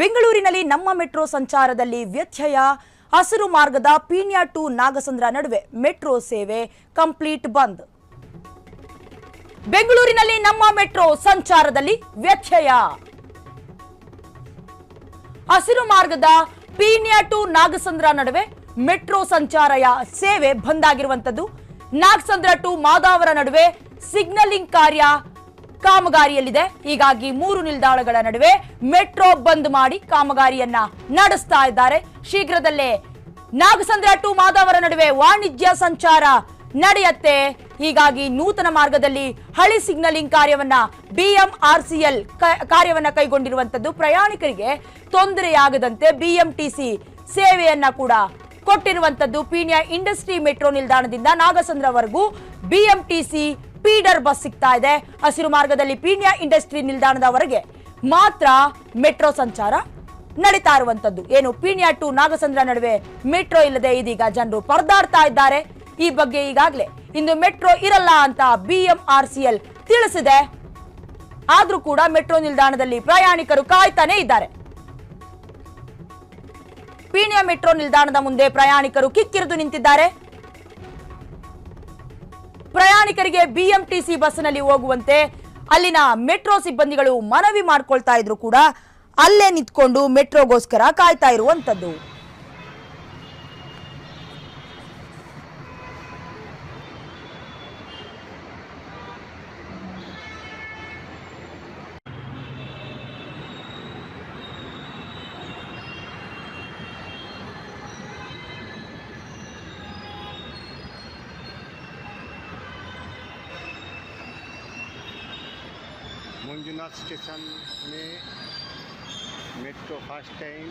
ಬೆಂಗಳೂರಿನಲ್ಲಿ ನಮ್ಮ ಮೆಟ್ರೋ ಸಂಚಾರದಲ್ಲಿ ವ್ಯತ್ಯಯ. ಹಸಿರು ಮಾರ್ಗದ ಪೀಣ್ಯ ಟು ನಾಗಸಂದ್ರ ನಡುವೆ ಮೆಟ್ರೋ ಸೇವೆ ಕಂಪ್ಲೀಟ್ ಬಂದ್. ಬೆಂಗಳೂರಿನಲ್ಲಿ ನಮ್ಮ ಮೆಟ್ರೋ ಸಂಚಾರದಲ್ಲಿ ವ್ಯತ್ಯಯ. ಹಸಿರು ಮಾರ್ಗದ ಪೀಣ್ಯ ಟು ನಾಗಸಂದ್ರ ನಡುವೆ ಮೆಟ್ರೋ ಸಂಚಾರಯ ಸೇವೆ ಬಂದ್ ಆಗಿರುವಂತದ್ದು ನಾಗಸಂದ್ರ ಟು ಮಾದಾವರ ನಡುವೆ ಸಿಗ್ನಲಿಂಗ್ ಕಾರ್ಯ ಕಾಮಗಾರಿಯಲ್ಲಿದೆ. ಹೀಗಾಗಿ ಮೂರು ನಿಲ್ದಾಣಗಳ ನಡುವೆ ಮೆಟ್ರೋ ಬಂದ್ ಮಾಡಿ ಕಾಮಗಾರಿಯನ್ನ ನಡೆಸ್ತಾ ಇದ್ದಾರೆ. ಶೀಘ್ರದಲ್ಲೇ ನಾಗಸಂದ್ರ ಟು ಮಾದಾವರ ನಡುವೆ ವಾಣಿಜ್ಯ ಸಂಚಾರ ನಡೆಯುತ್ತೆ. ಹೀಗಾಗಿ ನೂತನ ಮಾರ್ಗದಲ್ಲಿ ಹಳಿ ಸಿಗ್ನಲಿಂಗ್ ಕಾರ್ಯವನ್ನ ಬಿಎಂಆರ್ಸಿಎಲ್ ಕಾರ್ಯವನ್ನ ಕೈಗೊಂಡಿರುವಂತದ್ದು ಪ್ರಯಾಣಿಕರಿಗೆ ತೊಂದರೆಯಾಗದಂತೆ ಬಿಎಂಟಿಸಿ ಸೇವೆಯನ್ನ ಕೂಡ ಕೊಟ್ಟಿರುವಂತದ್ದು. ಪೀಣ್ಯ ಇಂಡಸ್ಟ್ರಿ ಮೆಟ್ರೋ ನಿಲ್ದಾಣದಿಂದ ನಾಗಸಂದ್ರವರೆಗೂ ಬಿಎಂಟಿಸಿ ಪೀಡರ್ ಬಸ್ ಸಿಗ್ತಾ ಇದೆ. ಹಸಿರು ಮಾರ್ಗದಲ್ಲಿ ಪೀಣ್ಯ ಇಂಡಸ್ಟ್ರಿ ನಿಲ್ದಾಣದವರೆಗೆ ಮಾತ್ರ ಮೆಟ್ರೋ ಸಂಚಾರ ನಡೀತಾ ಇರುವಂತದ್ದು. ಏನು, ಪೀಣ್ಯ ಟು ನಾಗಸಂದ್ರ ನಡುವೆ ಮೆಟ್ರೋ ಇಲ್ಲದೆ ಇದೀಗ ಜನರು ಪರದಾಡ್ತಾ ಇದ್ದಾರೆ. ಈ ಬಗ್ಗೆ ಈಗಾಗಲೇ ಇಂದು ಮೆಟ್ರೋ ಇರಲ್ಲ ಅಂತ ಬಿಎಂಆರ್ಸಿಎಲ್ ತಿಳಿಸಿದೆ. ಆದ್ರೂ ಕೂಡ ಮೆಟ್ರೋ ನಿಲ್ದಾಣದಲ್ಲಿ ಪ್ರಯಾಣಿಕರು ಕಾಯ್ತಾನೆ ಇದ್ದಾರೆ. ಪೀಣ್ಯ ಮೆಟ್ರೋ ನಿಲ್ದಾಣದ ಮುಂದೆ ಪ್ರಯಾಣಿಕರು ಕಿಕ್ಕಿರಿದು ನಿಂತಿದ್ದಾರೆ. ಪ್ರಯಾಣಿಕರಿಗೆ ಬಿಎಂಟಿಸಿ ಬಸ್ನಲ್ಲಿ ಹೋಗುವಂತೆ ಅಲ್ಲಿನ ಮೆಟ್ರೋ ಸಿಬ್ಬಂದಿಗಳು ಮನವಿ ಮಾಡ್ಕೊಳ್ತಾ ಇದ್ರು ಕೂಡ ಅಲ್ಲೇ ನಿಂತ್ಕೊಂಡು ಮೆಟ್ರೋಗೋಸ್ಕರ ಕಾಯ್ತಾ ಇರುವಂತದ್ದು. मंजुनाथ स्टेशन में मेट्रो फ़र्स्ट टाइम